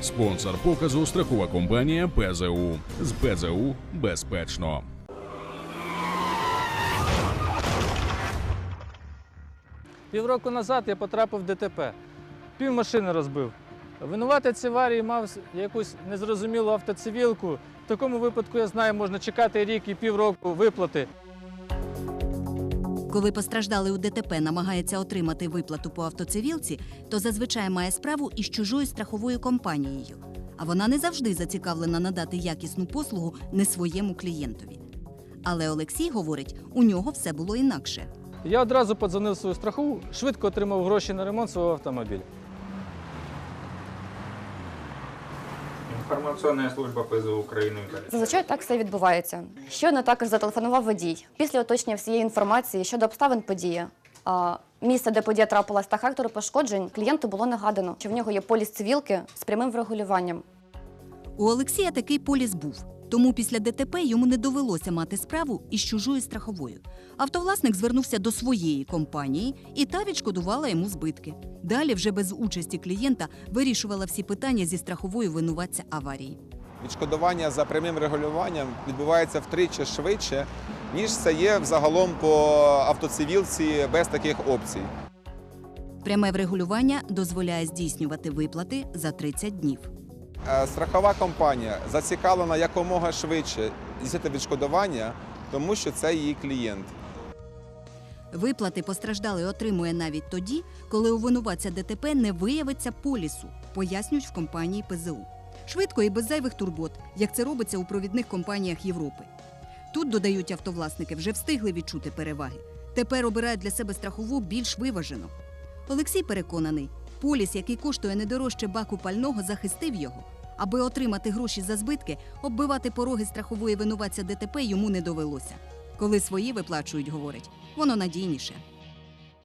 Спонсор показу страхова компанія ПЗУ. З ПЗУ безпечно. Півроку назад я потрапив в ДТП. Пів машини розбив. Винуватець аварії мав якусь незрозумілу автоцивілку. В такому випадку, я знаю, можна чекати рік і півроку виплати. Коли постраждалий у ДТП намагається отримати виплату по автоцивілці, то зазвичай має справу із чужою страховою компанією. А вона не завжди зацікавлена надати якісну послугу не своєму клієнтові. Але Олексій говорить, у нього все було інакше. Я одразу подзвонив свою страхову, швидко отримав гроші на ремонт свого автомобіля. Інформаційна служба ПЗУ України. Зазвичай так все відбувається. Щойно також зателефонував водій. Після уточнення всієї інформації щодо обставин події. Місце, де подія трапилась та характеру пошкоджень, клієнту було нагадано, що в нього є поліс цивілки з прямим врегулюванням. У Олексія такий поліс був. Тому після ДТП йому не довелося мати справу із чужою страховою. Автовласник звернувся до своєї компанії, і та відшкодувала йому збитки. Далі, вже без участі клієнта, вирішувала всі питання зі страховою винуватця аварії. Відшкодування за прямим регулюванням відбувається втричі швидше, ніж це є взагалом по автоцивілці без таких опцій. Пряме врегулювання дозволяє здійснювати виплати за 30 днів. Е, Страхова компанія зацікавлена якомога швидше здійснити відшкодування, тому що це її клієнт. Виплати постраждалий отримує навіть тоді, коли у винуватця ДТП не виявиться полісу, пояснюють в компанії ПЗУ. Швидко і без зайвих турбот, як це робиться у провідних компаніях Європи. Тут, додають автовласники, вже встигли відчути переваги. Тепер обирають для себе страхову більш виважено. Олексій переконаний, поліс, який коштує не дорожче баку пального, захистив його. Аби отримати гроші за збитки, оббивати пороги страхової винуватця ДТП йому не довелося. Коли свої виплачують, говорить, воно надійніше.